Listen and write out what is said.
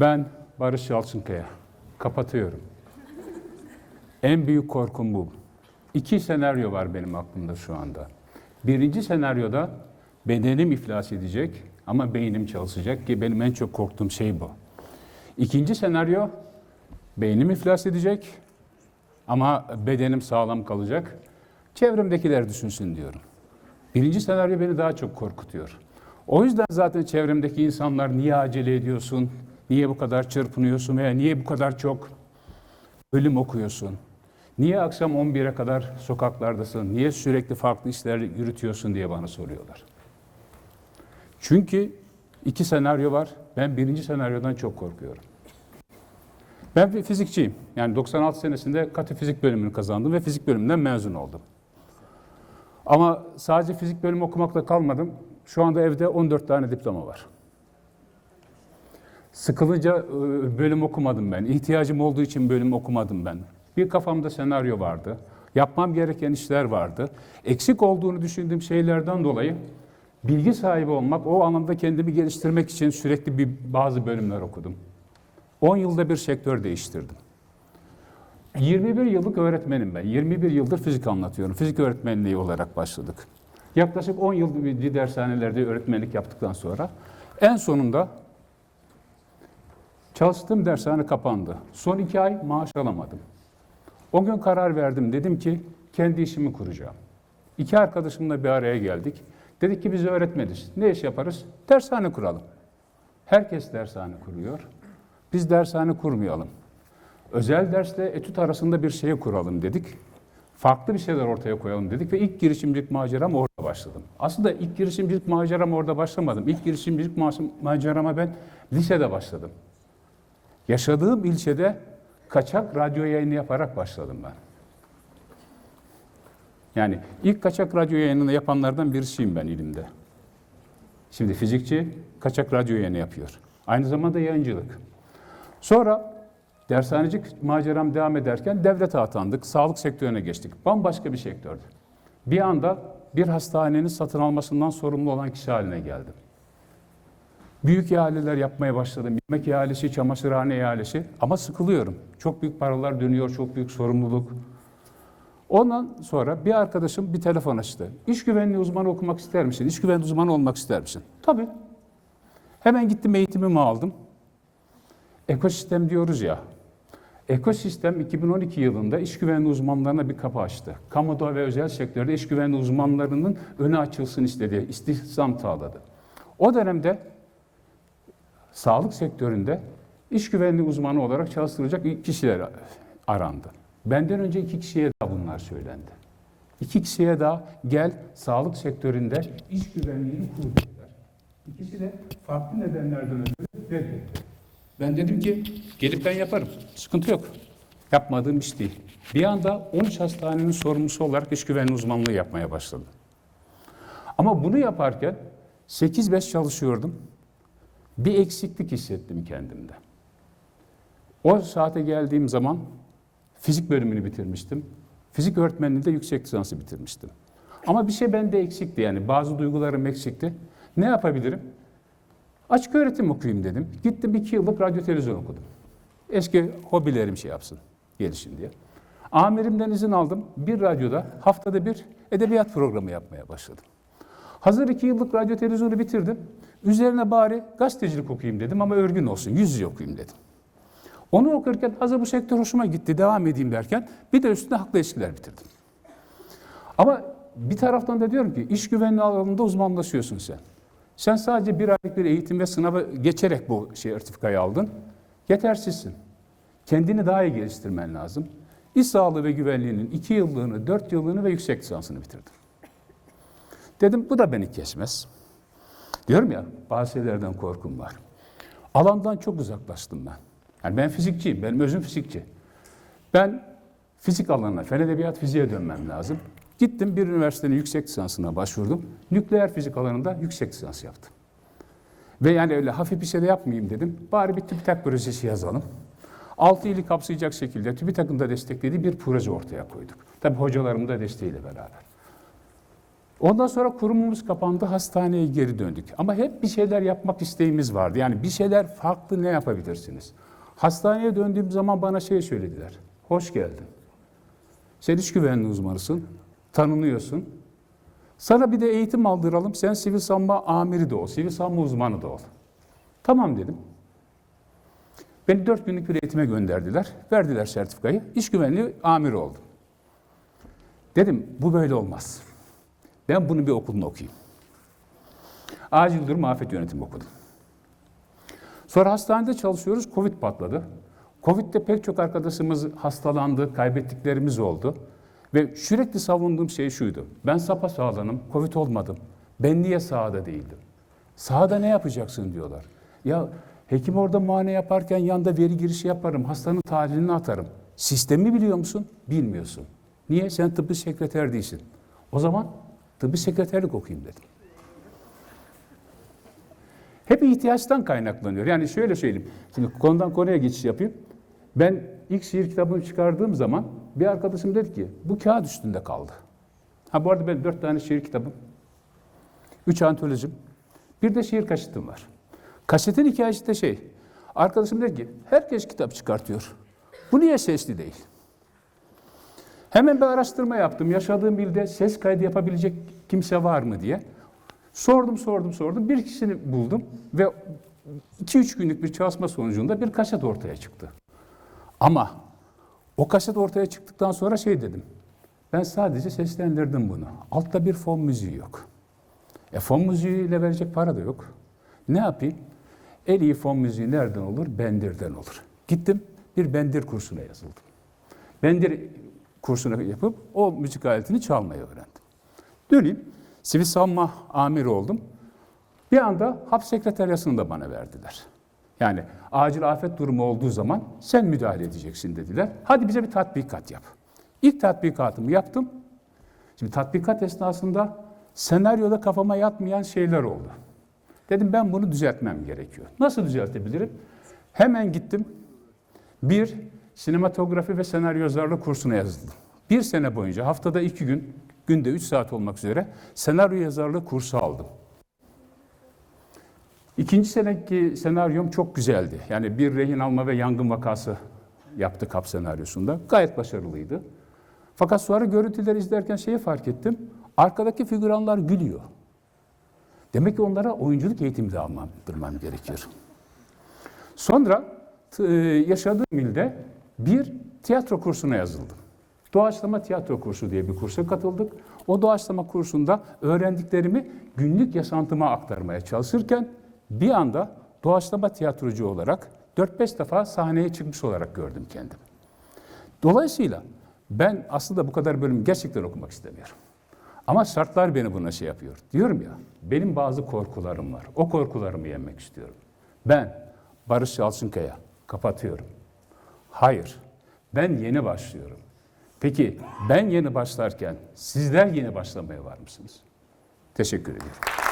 Ben Barış Yalçınkaya. Kapatıyorum. En büyük korkum bu. İki senaryo var benim aklımda şu anda. Birinci senaryoda bedenim iflas edecek ama beynim çalışacak ki benim en çok korktuğum şey bu. İkinci senaryo beynim iflas edecek ama bedenim sağlam kalacak. Çevremdekiler düşünsün diyorum. Birinci senaryo beni daha çok korkutuyor. O yüzden zaten çevremdeki insanlar niye acele ediyorsun, niye bu kadar çırpınıyorsun veya niye bu kadar çok bölüm okuyorsun, niye akşam 11'e kadar sokaklardasın, niye sürekli farklı işler yürütüyorsun diye bana soruyorlar. Çünkü iki senaryo var. Ben birinci senaryodan çok korkuyorum. Ben bir fizikçiyim. Yani 96 senesinde katı fizik bölümünü kazandım ve fizik bölümünden mezun oldum. Ama sadece fizik bölümü okumakla kalmadım. Şu anda evde 14 tane diploma var. Sıkılınca e, bölüm okumadım ben. İhtiyacım olduğu için bölüm okumadım ben. Bir kafamda senaryo vardı. Yapmam gereken işler vardı. Eksik olduğunu düşündüğüm şeylerden dolayı bilgi sahibi olmak, o alanda kendimi geliştirmek için sürekli bir bazı bölümler okudum. 10 yılda bir sektör değiştirdim. 21 yıllık öğretmenim ben. 21 yıldır fizik anlatıyorum. Fizik öğretmenliği olarak başladık. Yaklaşık 10 yıl bir dershanelerde öğretmenlik yaptıktan sonra en sonunda çalıştığım dershane kapandı. Son iki ay maaş alamadım. O gün karar verdim. Dedim ki kendi işimi kuracağım. İki arkadaşımla bir araya geldik. Dedik ki biz öğretmeniz. Ne iş yaparız? Dershane kuralım. Herkes dershane kuruyor. Biz dershane kurmayalım. Özel dersle etüt arasında bir şey kuralım dedik. Farklı bir şeyler ortaya koyalım dedik ve ilk girişimcilik maceram orada başladım. Aslında ilk girişimcilik maceram orada başlamadım. İlk girişimcilik ma- macerama ben lisede başladım. Yaşadığım ilçede kaçak radyo yayını yaparak başladım ben. Yani ilk kaçak radyo yayınını yapanlardan birisiyim ben ilimde. Şimdi fizikçi kaçak radyo yayını yapıyor. Aynı zamanda yayıncılık. Sonra dershanecik maceram devam ederken devlete atandık. Sağlık sektörüne geçtik. Bambaşka bir sektördü. Bir anda bir hastanenin satın almasından sorumlu olan kişi haline geldim. Büyük ihaleler yapmaya başladım. Yemek ihalesi, çamaşırhane ihalesi. Ama sıkılıyorum. Çok büyük paralar dönüyor, çok büyük sorumluluk. Ondan sonra bir arkadaşım bir telefon açtı. İş güvenliği uzmanı okumak ister misin? İş güvenliği uzmanı olmak ister misin? Tabii. Hemen gittim eğitimimi aldım. Ekosistem diyoruz ya. Ekosistem 2012 yılında iş güvenliği uzmanlarına bir kapı açtı. Kamuda ve özel sektörde iş güvenliği uzmanlarının önü açılsın istedi, istihdam sağladı. O dönemde sağlık sektöründe iş güvenliği uzmanı olarak çalıştırılacak kişiler arandı. Benden önce iki kişiye daha bunlar söylendi. İki kişiye daha gel sağlık sektöründe iş güvenliğini kur dediler. İkisi de farklı nedenlerden ötürü reddetti. Ben dedim ki gelip ben yaparım. Sıkıntı yok. Yapmadığım iş değil. Bir anda 13 hastanenin sorumlusu olarak iş güvenliği uzmanlığı yapmaya başladım. Ama bunu yaparken 8-5 çalışıyordum. Bir eksiklik hissettim kendimde. O saate geldiğim zaman fizik bölümünü bitirmiştim. Fizik öğretmenliğinde yüksek lisansı bitirmiştim. Ama bir şey bende eksikti yani bazı duygularım eksikti. Ne yapabilirim? Açık öğretim okuyayım dedim. Gittim iki yıllık radyo televizyon okudum. Eski hobilerim şey yapsın, gelişin diye. Amirimden izin aldım. Bir radyoda haftada bir edebiyat programı yapmaya başladım. Hazır iki yıllık radyo televizyonu bitirdim. Üzerine bari gazetecilik okuyayım dedim ama örgün olsun, yüz yüze okuyayım dedim. Onu okurken hazır bu sektör hoşuma gitti, devam edeyim derken bir de üstüne haklı ilişkiler bitirdim. Ama bir taraftan da diyorum ki iş güvenliği alanında uzmanlaşıyorsun sen. Sen sadece bir aylık bir eğitim ve sınava geçerek bu şey sertifikayı aldın. Yetersizsin. Kendini daha iyi geliştirmen lazım. İş sağlığı ve güvenliğinin iki yıllığını, dört yıllığını ve yüksek lisansını bitirdim. Dedim bu da beni kesmez. Diyorum ya bazı şeylerden korkum var. Alandan çok uzaklaştım ben. Yani ben fizikçiyim, benim özüm fizikçi. Ben fizik alanına, fen edebiyat fiziğe dönmem lazım. Gittim bir üniversitenin yüksek lisansına başvurdum. Nükleer fizik alanında yüksek lisans yaptım. Ve yani öyle hafif bir şey de yapmayayım dedim. Bari bir TÜBİTAK projesi yazalım. Altı ili kapsayacak şekilde TÜBİTAK'ın da desteklediği bir proje ortaya koyduk. Tabii hocalarımın da desteğiyle beraber. Ondan sonra kurumumuz kapandı, hastaneye geri döndük. Ama hep bir şeyler yapmak isteğimiz vardı. Yani bir şeyler farklı ne yapabilirsiniz? Hastaneye döndüğüm zaman bana şey söylediler. Hoş geldin. Sen iş güvenliği uzmanısın, tanınıyorsun. Sana bir de eğitim aldıralım, sen sivil savunma amiri de ol, sivil savunma uzmanı da ol. Tamam dedim. Beni dört günlük bir eğitime gönderdiler. Verdiler sertifikayı. İş güvenliği amiri oldum. Dedim bu böyle olmaz. Ben bunu bir okulunu okuyayım. Acil durum afet yönetimi okudum. Sonra hastanede çalışıyoruz. Covid patladı. Covid'de pek çok arkadaşımız hastalandı, kaybettiklerimiz oldu. Ve sürekli savunduğum şey şuydu. Ben sapa sağlanım, Covid olmadım. Ben niye sahada değildim? Sahada ne yapacaksın diyorlar. Ya hekim orada muayene yaparken yanda veri girişi yaparım, hastanın tarihini atarım. Sistemi biliyor musun? Bilmiyorsun. Niye? Sen tıbbi sekreter değilsin. O zaman tıbbi sekreterlik okuyayım dedim. Hep ihtiyaçtan kaynaklanıyor. Yani şöyle söyleyeyim. Şimdi konudan konuya geçiş yapayım. Ben ilk şiir kitabını çıkardığım zaman bir arkadaşım dedi ki bu kağıt üstünde kaldı. Ha bu arada ben dört tane şiir kitabım, üç antolojim, bir de şiir kaşıtım var. Kasetin hikayesi de şey, arkadaşım dedi ki herkes kitap çıkartıyor. Bu niye sesli değil? Hemen bir araştırma yaptım. Yaşadığım ilde ses kaydı yapabilecek kimse var mı diye. Sordum, sordum, sordum. Bir kişini buldum ve 2-3 günlük bir çalışma sonucunda bir kaset ortaya çıktı. Ama o kaset ortaya çıktıktan sonra şey dedim. Ben sadece seslendirdim bunu. Altta bir fon müziği yok. E fon müziğiyle verecek para da yok. Ne yapayım? En iyi fon müziği nereden olur? Bendir'den olur. Gittim bir bendir kursuna yazıldım. Bendir kursunu yapıp o müzik aletini çalmayı öğrendim. Döneyim. Sivil savunma amiri oldum. Bir anda hap sekreteryasını da bana verdiler. Yani acil afet durumu olduğu zaman sen müdahale edeceksin dediler. Hadi bize bir tatbikat yap. İlk tatbikatımı yaptım. Şimdi tatbikat esnasında senaryoda kafama yatmayan şeyler oldu. Dedim ben bunu düzeltmem gerekiyor. Nasıl düzeltebilirim? Hemen gittim. Bir, sinematografi ve senaryo yazarlığı kursuna yazıldım. Bir sene boyunca haftada iki gün, günde üç saat olmak üzere senaryo yazarlığı kursu aldım. İkinci seneki senaryom çok güzeldi. Yani bir rehin alma ve yangın vakası yaptık hap senaryosunda. Gayet başarılıydı. Fakat sonra görüntüleri izlerken şeyi fark ettim. Arkadaki figüranlar gülüyor. Demek ki onlara oyunculuk eğitimi de almam gerekiyor. Sonra e, yaşadığım ilde bir tiyatro kursuna yazıldım. Doğaçlama tiyatro kursu diye bir kursa katıldık. O doğaçlama kursunda öğrendiklerimi günlük yaşantıma aktarmaya çalışırken bir anda doğaçlama tiyatrocu olarak 4-5 defa sahneye çıkmış olarak gördüm kendimi. Dolayısıyla ben aslında bu kadar bölüm gerçekten okumak istemiyorum. Ama şartlar beni buna şey yapıyor. Diyorum ya, benim bazı korkularım var. O korkularımı yenmek istiyorum. Ben Barış Yalçınkaya kapatıyorum. Hayır, ben yeni başlıyorum. Peki ben yeni başlarken sizler yeni başlamaya var mısınız? Teşekkür ederim.